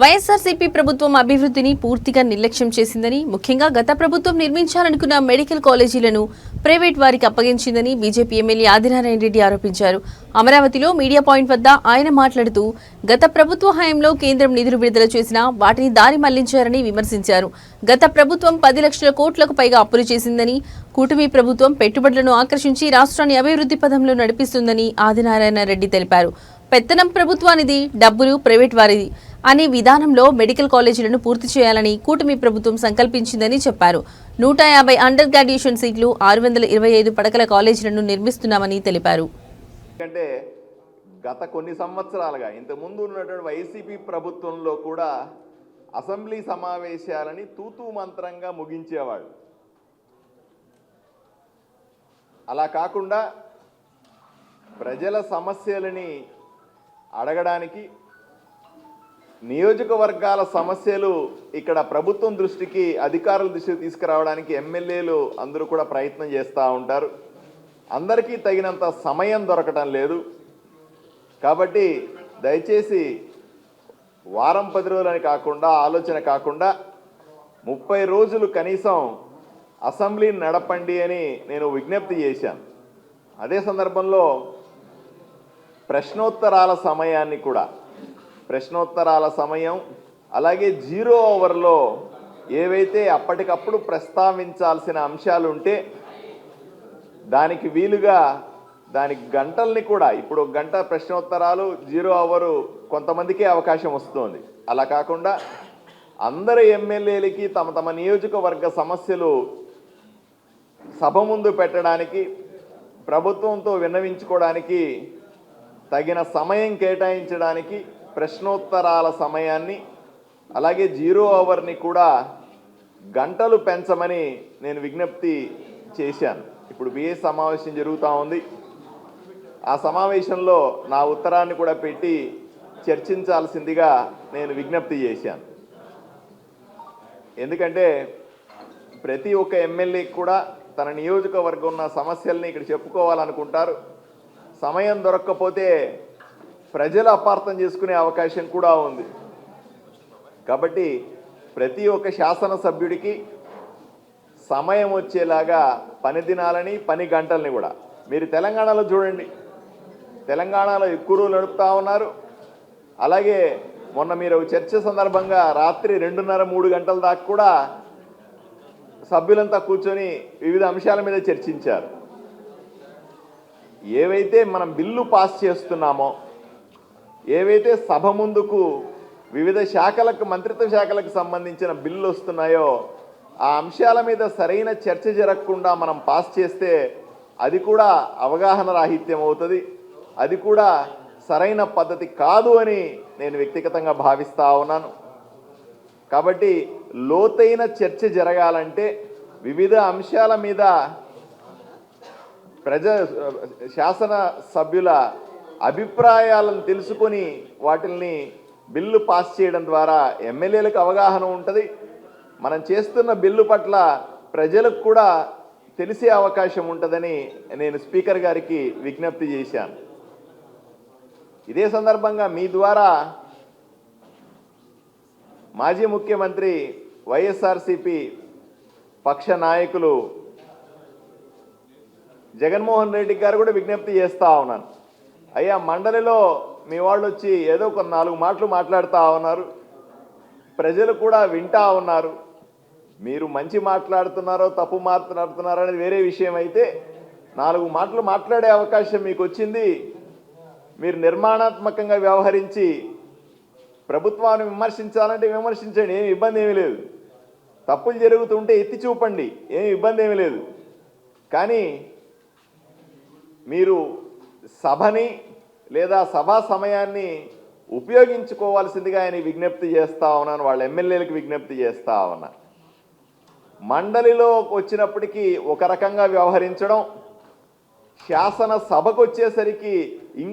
వైఎస్ఆర్సీపీ ప్రభుత్వం అభివృద్ధిని పూర్తిగా నిర్లక్ష్యం చేసిందని ముఖ్యంగా గత ప్రభుత్వం నిర్మించాలనుకున్న మెడికల్ కాలేజీలను ప్రైవేట్ వారికి అప్పగించిందని బీజేపీ ఎమ్మెల్యే ఆదినారాయణ రెడ్డి ఆరోపించారు. అమరావతిలో మీడియా పాయింట్ వద్ద ఆయన మాట్లాడుతూ గత ప్రభుత్వ హయాంలో కేంద్రం నిధులు విడుదల చేసినా వాటిని దారి మళ్ళించారని విమర్శించారు. గత ప్రభుత్వం పది లక్షల కోట్లకు పైగా అప్పులు చేసిందని కూటమి ప్రభుత్వం పెట్టుబడులను ఆకర్షించి రాష్ట్రాన్ని అభివృద్ధి పదంలో నడిపిస్తుందని ఆదినారాయణ రెడ్డి తెలిపారు. పెత్తనం ప్రభుత్వానిది డబ్బులు ప్రైవేట్ వారిది. అనే విధానంలో మెడికల్ కాలేజీలను పూర్తి చేయాలని కూటమి ప్రభుత్వం సంకల్పించిందని చెప్పారు. నూట యాభై అండర్ గ్రాడ్యుయేషన్ సీట్లు ఆరు వందల ఇరవై ఐదు పడకల కాలేజీలను నిర్మిస్తున్నామని తెలిపారు. ఎందుకంటే గత కొన్ని సంవత్సరాలుగా ఇంతకుముందు ఉన్నటువంటి వైసీపీ ప్రభుత్వంలో కూడా అసెంబ్లీ సమావేశాలని తూతూ మంత్రంగా ముగించేవాడు అలా కాకుండా ప్రజల సమస్యలని అడగడానికి నియోజకవర్గాల సమస్యలు ఇక్కడ ప్రభుత్వం దృష్టికి అధికారుల దృష్టికి తీసుకురావడానికి ఎమ్మెల్యేలు అందరూ కూడా ప్రయత్నం చేస్తూ ఉంటారు. అందరికీ తగినంత సమయం దొరకటం లేదు. కాబట్టి దయచేసి వారం పది రోజులని కాకుండా ఆలోచన కాకుండా ముప్పై రోజులు కనీసం అసెంబ్లీని నడపండి అని నేను విజ్ఞప్తి చేశాను. అదే సందర్భంలో ప్రశ్నోత్తరాల సమయాన్ని కూడా ప్రశ్నోత్తరాల సమయం. అలాగే జీరో ఓవర్లో ఏవైతే అప్పటికప్పుడు ప్రస్తావించాల్సిన అంశాలు ఉంటే దానికి వీలుగా దానికి గంటల్ని కూడా ఇప్పుడు గంట ప్రశ్నోత్తరాలు జీరో అవరు కొంతమందికే అవకాశం వస్తుంది. అలా కాకుండా అందరు ఎమ్మెల్యేలకి తమ తమ నియోజకవర్గ సమస్యలు సభ ముందు పెట్టడానికి ప్రభుత్వంతో విన్నవించుకోవడానికి తగిన సమయం కేటాయించడానికి ప్రశ్నోత్తరాల సమయాన్ని అలాగే జీరో అవర్ని కూడా గంటలు పెంచమని నేను విజ్ఞప్తి చేశాను. ఇప్పుడు బిఏ సమావేశం జరుగుతూ ఉంది. ఆ సమావేశంలో నా ఉత్తరాన్ని కూడా పెట్టి చర్చించాల్సిందిగా నేను విజ్ఞప్తి చేశాను. ఎందుకంటే ప్రతి ఒక్క ఎమ్మెల్యేకి కూడా తన నియోజకవర్గం ఉన్న సమస్యల్ని ఇక్కడ చెప్పుకోవాలనుకుంటారు. సమయం దొరక్కపోతే ప్రజలు అపార్థం చేసుకునే అవకాశం కూడా ఉంది. కాబట్టి ప్రతి ఒక్క శాసనసభ్యుడికి సమయం వచ్చేలాగా పని దినాలని పని గంటల్ని కూడా. మీరు తెలంగాణలో చూడండి. తెలంగాణలో ఎక్కువ రోజులు నడుపుతా ఉన్నారు. అలాగే మొన్న మీరు చర్చ సందర్భంగా రాత్రి రెండున్నర మూడు గంటల దాకా కూడా సభ్యులంతా కూర్చొని వివిధ అంశాల మీద చర్చించారు. ఏవైతే మనం బిల్లు పాస్ చేస్తున్నామో ఏవైతే సభ ముందుకు వివిధ శాఖలకు మంత్రిత్వ శాఖలకు సంబంధించిన బిల్లు వస్తున్నాయో ఆ అంశాల మీద సరైన చర్చ జరగకుండా మనం పాస్ చేస్తే అది కూడా అవగాహన రాహిత్యం అవుతుంది. అది కూడా సరైన పద్ధతి కాదు అని నేను వ్యక్తిగతంగా భావిస్తా ఉన్నాను. కాబట్టి లోతైన చర్చ జరగాలంటే వివిధ అంశాల మీద ప్రజ శాసన సభ్యుల అభిప్రాయాలను తెలుసుకొని వాటిల్ని బిల్లు పాస్ చేయడం ద్వారా ఎమ్మెల్యేలకు అవగాహన ఉంటుంది. మనం చేస్తున్న బిల్లు పట్ల ప్రజలకు కూడా తెలిసే అవకాశం ఉంటుందని నేను స్పీకర్ గారికి విజ్ఞప్తి చేశాను. ఇదే సందర్భంగా మీ ద్వారా మాజీ ముఖ్యమంత్రి వైఎస్ఆర్సిపి పక్ష నాయకులు జగన్మోహన్ రెడ్డి గారు కూడా విజ్ఞప్తి చేస్తూ ఉన్నాను. అయ్యా మండలిలో మీ వాళ్ళు వచ్చి ఏదో ఒక నాలుగు మాటలు మాట్లాడుతూ ఉన్నారు. ప్రజలు కూడా వింటా ఉన్నారు. మీరు మంచి మాట్లాడుతున్నారో తప్పు మాట్లాడుతున్నారో అనేది వేరే విషయం అయితే నాలుగు మాటలు మాట్లాడే అవకాశం మీకు వచ్చింది. మీరు నిర్మాణాత్మకంగా వ్యవహరించి ప్రభుత్వాన్ని విమర్శించాలంటే విమర్శించండి ఏమి ఇబ్బంది ఏమీ లేదు. తప్పులు జరుగుతుంటే ఎత్తి చూపండి ఏమి ఇబ్బంది ఏమీ లేదు. కానీ మీరు సభని లేదా సభా సమయాన్ని ఉపయోగించుకోవాల్సిందిగా ఆయన విజ్ఞప్తి చేస్తా ఉన్నాను. వాళ్ళ ఎమ్మెల్యేలకు విజ్ఞప్తి చేస్తా ఉన్నా. మండలిలో వచ్చినప్పటికీ ఒక రకంగా వ్యవహరించడం శాసనసభకు వచ్చేసరికి ఇంకో